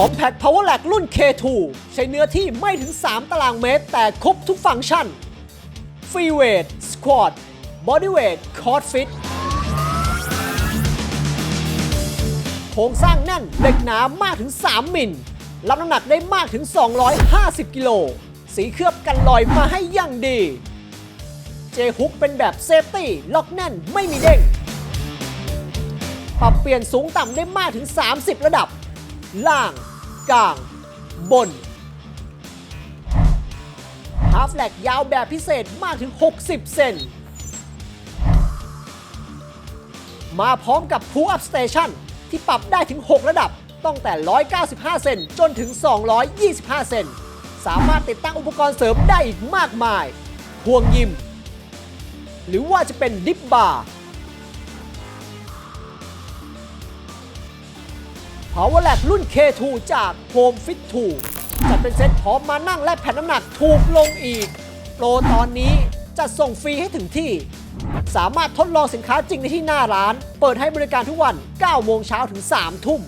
Compact Power Rack รุ่น K2 ใช้เนื้อที่ไม่ถึง 3 ตารางเมตร แต่ครบทุกฟังก์ชัน Free Weight Squat Body Weight Cord Fit โครงสร้างแน่นเหล็กหนามากถึง 3 มิล รับน้ำหนักได้มากถึง 250 กิโล สีเคลือบกันลอยมาให้อย่างดี เจฮุกเป็นแบบเซฟตี้ ล็อกแน่นไม่มีเด้ง ปรับเปลี่ยนสูงต่ำได้มากถึง 30 ระดับ ล่าง กลาง บนฮาฟแลกยาวแบบพิเศษมากถึง 60 เซน มาพร้อมกับ Pull Up Station ที่ปรับได้ถึง 6 ระดับ ตั้งแต่ 195 เซนจนถึง 225 เซน สามารถติดตั้งอุปกรณ์เสริมได้อีกมากมาย พวงยิม หรือว่าจะเป็นดิฟบาร์ Power l a b รุ่น K2 จาก Home Fit 2 จัดเป็นเซ็ตพร้อมมานั่งและแผ่นน้ำหนักถูกลงอีก โปรตอนนี้จะส่งฟรีให้ถึงที่ สามารถทดลองสินค้าจริงในที่หน้าร้าน เปิดให้บริการทุกวัน 9 โมงเช้าถึง 3 ทุ่ม